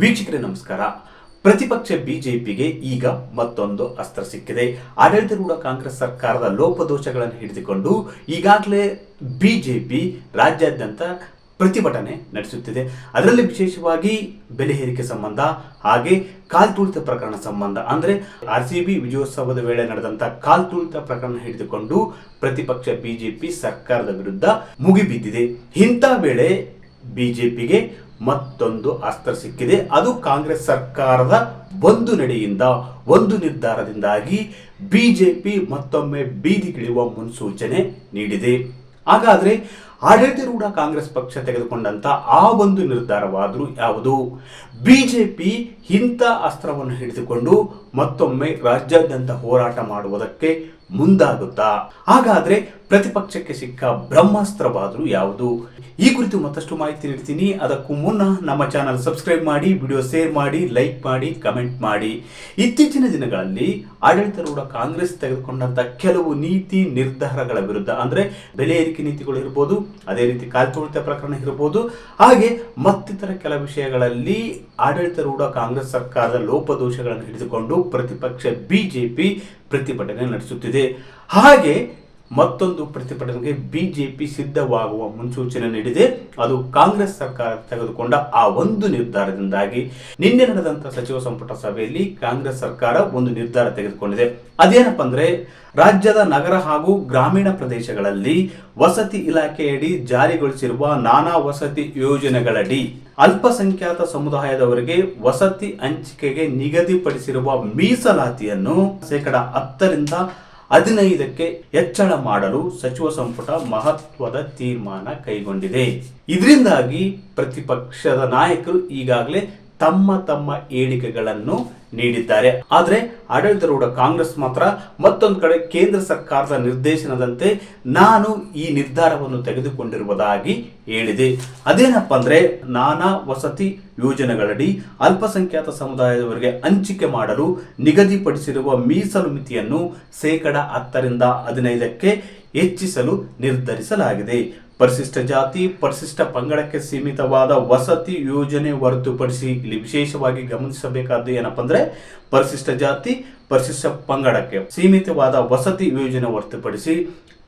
ವೀಕ್ಷಕರೇ, ನಮಸ್ಕಾರ. ಪ್ರತಿಪಕ್ಷ ಬಿಜೆಪಿಗೆ ಈಗ ಮತ್ತೊಂದು ಅಸ್ತ್ರ ಸಿಕ್ಕಿದೆ. ಆಡಳಿತಾರೂಢ ಕಾಂಗ್ರೆಸ್ ಸರ್ಕಾರದ ಲೋಪದೋಷಗಳನ್ನು ಹಿಡಿದುಕೊಂಡು ಈಗಾಗಲೇ ಬಿಜೆಪಿ ರಾಜ್ಯಾದ್ಯಂತ ಪ್ರತಿಭಟನೆ ನಡೆಸುತ್ತಿದೆ. ಅದರಲ್ಲಿ ವಿಶೇಷವಾಗಿ ಬೆಲೆ ಏರಿಕೆ ಸಂಬಂಧ, ಹಾಗೆ ಕಾಲ್ತುಳಿತ ಪ್ರಕರಣ ಸಂಬಂಧ. ಅಂದ್ರೆ ಆರ್ ಸಿ ಬಿ ವಿಜಯೋತ್ಸವದ ವೇಳೆ ನಡೆದಂತಹ ಕಾಲ್ ತುಳಿತ ಪ್ರಕರಣ ಹಿಡಿದುಕೊಂಡು ಪ್ರತಿಪಕ್ಷ ಬಿಜೆಪಿ ಸರ್ಕಾರದ ವಿರುದ್ಧ ಮುಗಿಬಿದ್ದಿದೆ. ಇಂಥ ವೇಳೆ ಬಿಜೆಪಿಗೆ ಮತ್ತೊಂದು ಅಸ್ತ್ರ ಸಿಕ್ಕಿದೆ. ಅದು ಕಾಂಗ್ರೆಸ್ ಸರ್ಕಾರದ ಒಂದು ನಡೆಯಿಂದ ಒಂದು ನಿರ್ಧಾರದಿಂದಾಗಿ ಬಿಜೆಪಿ ಮತ್ತೊಮ್ಮೆ ಬೀದಿಗಿಳಿಯುವ ಮುನ್ಸೂಚನೆ ನೀಡಿದೆ. ಹಾಗಾದರೆ ಆಡಳಿತಾರೂಢ ಕಾಂಗ್ರೆಸ್ ಪಕ್ಷ ತೆಗೆದುಕೊಂಡಂತ ಆ ಒಂದು ನಿರ್ಧಾರವಾದರೂ ಯಾವುದು? ಬಿಜೆಪಿ ಇಂಥ ಅಸ್ತ್ರವನ್ನು ಹಿಡಿದುಕೊಂಡು ಮತ್ತೊಮ್ಮೆ ರಾಜ್ಯಾದ್ಯಂತ ಹೋರಾಟ ಮಾಡುವುದಕ್ಕೆ ಮುಂದಾಗುತ್ತಾ? ಹಾಗಾದ್ರೆ ಪ್ರತಿಪಕ್ಷಕ್ಕೆ ಸಿಕ್ಕ ಬ್ರಹ್ಮಾಸ್ತ್ರವಾದರೂ ಯಾವುದು? ಈ ಕುರಿತು ಮತ್ತಷ್ಟು ಮಾಹಿತಿ ನೀಡ್ತೀನಿ. ಅದಕ್ಕೂ ಮುನ್ನ ನಮ್ಮ ಚಾನಲ್ ಸಬ್ಸ್ಕ್ರೈಬ್ ಮಾಡಿ, ವಿಡಿಯೋ ಶೇರ್ ಮಾಡಿ, ಲೈಕ್ ಮಾಡಿ, ಕಮೆಂಟ್ ಮಾಡಿ. ಇತ್ತೀಚಿನ ದಿನಗಳಲ್ಲಿ ಆಡಳಿತಾರೂಢ ಕಾಂಗ್ರೆಸ್ ತೆಗೆದುಕೊಂಡಂತ ಕೆಲವು ನೀತಿ ನಿರ್ಧಾರಗಳ ವಿರುದ್ಧ, ಅಂದ್ರೆ ಬೆಲೆ ಏರಿಕೆ ನೀತಿಗಳು ಇರ್ಬೋದು, ಅದೇ ರೀತಿ ಕಾಲ್ತೋಳಿತ ಪ್ರಕರಣ ಇರಬಹುದು ಹಾಗೆ ಮತ್ತಿತರ ಕೆಲ ವಿಷಯಗಳಲ್ಲಿ ಆಡಳಿತಾರೂಢ ಕಾಂಗ್ರೆಸ್ ಸರ್ಕಾರದ ಲೋಪದೋಷಗಳನ್ನು ಹಿಡಿದುಕೊಂಡು ಪ್ರತಿಪಕ್ಷ ಬಿಜೆಪಿ ಪ್ರತಿಭಟನೆ ನಡೆಸುತ್ತಿದೆ. ಹಾಗೆ ಮತ್ತೊಂದು ಪ್ರತಿಭಟನೆಗೆ ಬಿಜೆಪಿ ಸಿದ್ಧವಾಗುವ ಮುನ್ಸೂಚನೆ ನೀಡಿದೆ. ಅದು ಕಾಂಗ್ರೆಸ್ ಸರ್ಕಾರ ತೆಗೆದುಕೊಂಡ ಆ ಒಂದು ನಿರ್ಧಾರದಿಂದಾಗಿ ನಿನ್ನೆ ನಡೆದಂತ ಸಚಿವ ಸಂಪುಟ ಸಭೆಯಲ್ಲಿ ಕಾಂಗ್ರೆಸ್ ಸರ್ಕಾರ ಒಂದು ನಿರ್ಧಾರ ತೆಗೆದುಕೊಂಡಿದೆ. ಅದೇನಪ್ಪ ಅಂದ್ರೆ ರಾಜ್ಯದ ನಗರ ಹಾಗೂ ಗ್ರಾಮೀಣ ಪ್ರದೇಶಗಳಲ್ಲಿ ವಸತಿ ಇಲಾಖೆಯಡಿ ಜಾರಿಗೊಳಿಸಿರುವ ನಾನಾ ವಸತಿ ಯೋಜನೆಗಳಡಿ ಅಲ್ಪಸಂಖ್ಯಾತ ಸಮುದಾಯದವರಿಗೆ ವಸತಿ ಹಂಚಿಕೆಗೆ ನಿಗದಿಪಡಿಸಿರುವ ಮೀಸಲಾತಿಯನ್ನು ಶೇಕಡ ಹತ್ತರಿಂದ ಹದಿನೈದಕ್ಕೆ ಹೆಚ್ಚಳ ಮಾಡಲು ಸಚಿವ ಸಂಪುಟ ಮಹತ್ವದ ತೀರ್ಮಾನ ಕೈಗೊಂಡಿದೆ. ಇದರಿಂದಾಗಿ ಪ್ರತಿಪಕ್ಷದ ನಾಯಕರು ಈಗಾಗಲೇ ತಮ್ಮ ತಮ್ಮ ಹೇಳಿಕೆಗಳನ್ನು ನೀಡಿದ್ದಾರೆ. ಆದರೆ ಆಡಳಿತಾರೂಢ ಕಾಂಗ್ರೆಸ್ ಮಾತ್ರ ಮತ್ತೊಂದು ಕಡೆ ಕೇಂದ್ರ ಸರ್ಕಾರದ ನಿರ್ದೇಶನದಂತೆ ನಾನು ಈ ನಿರ್ಧಾರವನ್ನು ತೆಗೆದುಕೊಂಡಿರುವುದಾಗಿ ಹೇಳಿದೆ. ಅದೇನಪ್ಪ ಅಂದ್ರೆ ನಾನಾ ವಸತಿ ಯೋಜನೆಗಳಡಿ ಅಲ್ಪಸಂಖ್ಯಾತ ಸಮುದಾಯದವರಿಗೆ ಹಂಚಿಕೆ ಮಾಡಲು ನಿಗದಿಪಡಿಸಿರುವ ಮೀಸಲು ಮಿತಿಯನ್ನು ಶೇಕಡ ಹತ್ತರಿಂದ ಹದಿನೈದಕ್ಕೆ ಹೆಚ್ಚಿಸಲು ನಿರ್ಧರಿಸಲಾಗಿದೆ. ಪರಿಶಿಷ್ಟ ಜಾತಿ, ಪರಿಶಿಷ್ಟ ಪಂಗಡಕ್ಕೆ ಸೀಮಿತವಾದ ವಸತಿ ಯೋಜನೆ ಹೊರತುಪಡಿಸಿ ಇಲ್ಲಿ ವಿಶೇಷವಾಗಿ ಗಮನಿಸಬೇಕಾದ್ದು ಏನಪ್ಪ ಅಂದ್ರೆ ಪರಿಶಿಷ್ಟ ಜಾತಿ, ಪರಿಶಿಷ್ಟ ಪಂಗಡಕ್ಕೆ ಸೀಮಿತವಾದ ವಸತಿ ಯೋಜನೆ ಹೊರತುಪಡಿಸಿ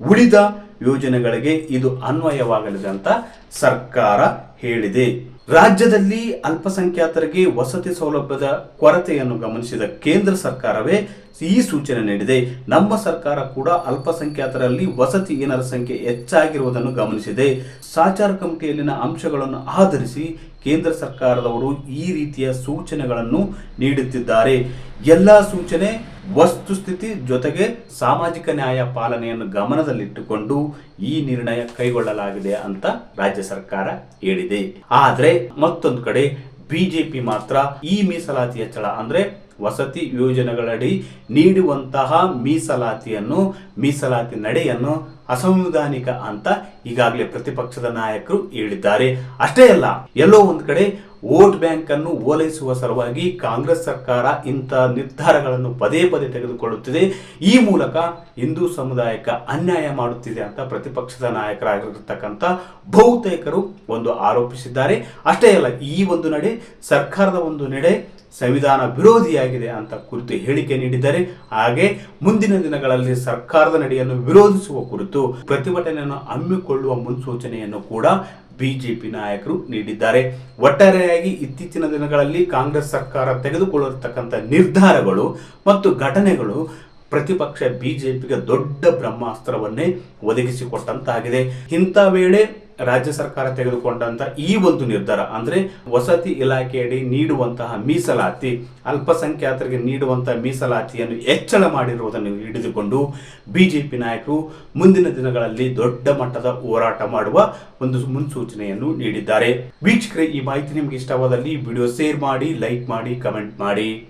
ಉಳಿದ ಯೋಜನೆಗಳಿಗೆ ಇದು ಅನ್ವಯವಾಗಲಿದೆ ಅಂತ ಸರ್ಕಾರ ಹೇಳಿದೆ. ರಾಜ್ಯದಲ್ಲಿ ಅಲ್ಪಸಂಖ್ಯಾತರಿಗೆ ವಸತಿ ಸೌಲಭ್ಯದ ಕೊರತೆಯನ್ನು ಗಮನಿಸಿದ ಕೇಂದ್ರ ಸರ್ಕಾರವೇ ಈ ಸೂಚನೆ ನೀಡಿದೆ. ನಮ್ಮ ಸರ್ಕಾರ ಕೂಡ ಅಲ್ಪಸಂಖ್ಯಾತರಲ್ಲಿ ವಸತಿ ಏನರ ಸಂಖ್ಯೆ ಹೆಚ್ಚಾಗಿರುವುದನ್ನು ಗಮನಿಸಿದೆ. ಸಾಚಾರ ಕಮಿಟಿಯಲ್ಲಿನ ಅಂಶಗಳನ್ನು ಆಧರಿಸಿ ಕೇಂದ್ರ ಸರ್ಕಾರದವರು ಈ ರೀತಿಯ ಸೂಚನೆಗಳನ್ನು ನೀಡುತ್ತಿದ್ದಾರೆ. ಎಲ್ಲ ಸೂಚನೆ ವಸ್ತುಸ್ಥಿತಿ ಜೊತೆಗೆ ಸಾಮಾಜಿಕ ನ್ಯಾಯ ಪಾಲನೆಯನ್ನು ಗಮನದಲ್ಲಿಟ್ಟುಕೊಂಡು ಈ ನಿರ್ಣಯ ಕೈಗೊಳ್ಳಲಾಗಿದೆ ಅಂತ ರಾಜ್ಯ ಸರ್ಕಾರ ಹೇಳಿದೆ. ಆದರೆ ಮತ್ತೊಂದು ಕಡೆ ಬಿಜೆಪಿ ಮಾತ್ರ ಈ ಮೀಸಲಾತಿ ಹೆಚ್ಚಳ ಅಂದ್ರೆ ವಸತಿ ಯೋಜನೆಗಳಡಿ ನೀಡುವಂತಹ ಮೀಸಲಾತಿಯನ್ನು, ಮೀಸಲಾತಿ ನಡೆಯನ್ನು ಅಸಂವಿಧಾನಿಕ ಅಂತ ಈಗಾಗಲೇ ಪ್ರತಿಪಕ್ಷದ ನಾಯಕರು ಹೇಳಿದ್ದಾರೆ. ಅಷ್ಟೇ ಅಲ್ಲ, ಎಲ್ಲೋ ಒಂದು ಕಡೆ ವೋಟ್ ಬ್ಯಾಂಕ್ ಅನ್ನು ಓಲೈಸುವ ಸಲುವಾಗಿ ಕಾಂಗ್ರೆಸ್ ಸರ್ಕಾರ ಇಂಥ ನಿರ್ಧಾರಗಳನ್ನು ಪದೇ ಪದೇ ತೆಗೆದುಕೊಳ್ಳುತ್ತಿದೆ. ಈ ಮೂಲಕ ಹಿಂದೂ ಸಮುದಾಯಕ್ಕೆ ಅನ್ಯಾಯ ಮಾಡುತ್ತಿದೆ ಅಂತ ಪ್ರತಿಪಕ್ಷದ ನಾಯಕರಾಗಿರತಕ್ಕಂಥ ಬಹುತೇಕರು ಒಂದು ಆರೋಪಿಸಿದ್ದಾರೆ. ಅಷ್ಟೇ ಅಲ್ಲ, ಈ ಒಂದು ನಡೆ, ಸರ್ಕಾರದ ಒಂದು ನಡೆ ಸಂವಿಧಾನ ವಿರೋಧಿಯಾಗಿದೆ ಅಂತ ಕುರಿತು ಹೇಳಿಕೆ ನೀಡಿದ್ದಾರೆ ಹಾಗೆ ಮುಂದಿನ ದಿನಗಳಲ್ಲಿ ಸರ್ಕಾರದ ನಡೆಯನ್ನು ವಿರೋಧಿಸುವ ಕುರಿತು ಪ್ರತಿಭಟನೆಯನ್ನು ಹಮ್ಮಿಕೊಳ್ಳುವ ಮುನ್ಸೂಚನೆಯನ್ನು ಕೂಡ ಬಿಜೆಪಿ ನಾಯಕರು ನೀಡಿದ್ದಾರೆ. ಒಟ್ಟಾರೆಯಾಗಿ ಇತ್ತೀಚಿನ ದಿನಗಳಲ್ಲಿ ಕಾಂಗ್ರೆಸ್ ಸರ್ಕಾರ ತೆಗೆದುಕೊಳ್ಳತಕ್ಕಂಥ ನಿರ್ಧಾರಗಳು ಮತ್ತು ಘಟನೆಗಳು ಪ್ರತಿಪಕ್ಷ ಬಿಜೆಪಿಗೆ ದೊಡ್ಡ ಬ್ರಹ್ಮಾಸ್ತ್ರವನ್ನೇ ಒದಗಿಸಿಕೊಟ್ಟಂತಾಗಿದೆ. ಇಂಥ ವೇಳೆ ರಾಜ್ಯ ಸರ್ಕಾರ ತೆಗೆದುಕೊಂಡಂತ ಈ ಒಂದು ನಿರ್ಧಾರ, ಅಂದ್ರೆ ವಸತಿ ಇಲಾಖೆಯಡಿ ನೀಡುವಂತಹ ಮೀಸಲಾತಿ, ಅಲ್ಪಸಂಖ್ಯಾತರಿಗೆ ನೀಡುವಂತಹ ಮೀಸಲಾತಿಯನ್ನು ಹೆಚ್ಚಳ ಮಾಡಿರುವುದನ್ನು ಹಿಡಿದುಕೊಂಡು ಬಿಜೆಪಿ ನಾಯಕರು ಮುಂದಿನ ದಿನಗಳಲ್ಲಿ ದೊಡ್ಡ ಮಟ್ಟದ ಹೋರಾಟ ಮಾಡುವ ಒಂದು ಮುನ್ಸೂಚನೆಯನ್ನು ನೀಡಿದ್ದಾರೆ. ವೀಕ್ಷಕರೇ, ಈ ಮಾಹಿತಿ ನಿಮಗೆ ಇಷ್ಟವಾದಲ್ಲಿ ವಿಡಿಯೋ ಶೇರ್ ಮಾಡಿ, ಲೈಕ್ ಮಾಡಿ, ಕಮೆಂಟ್ ಮಾಡಿ.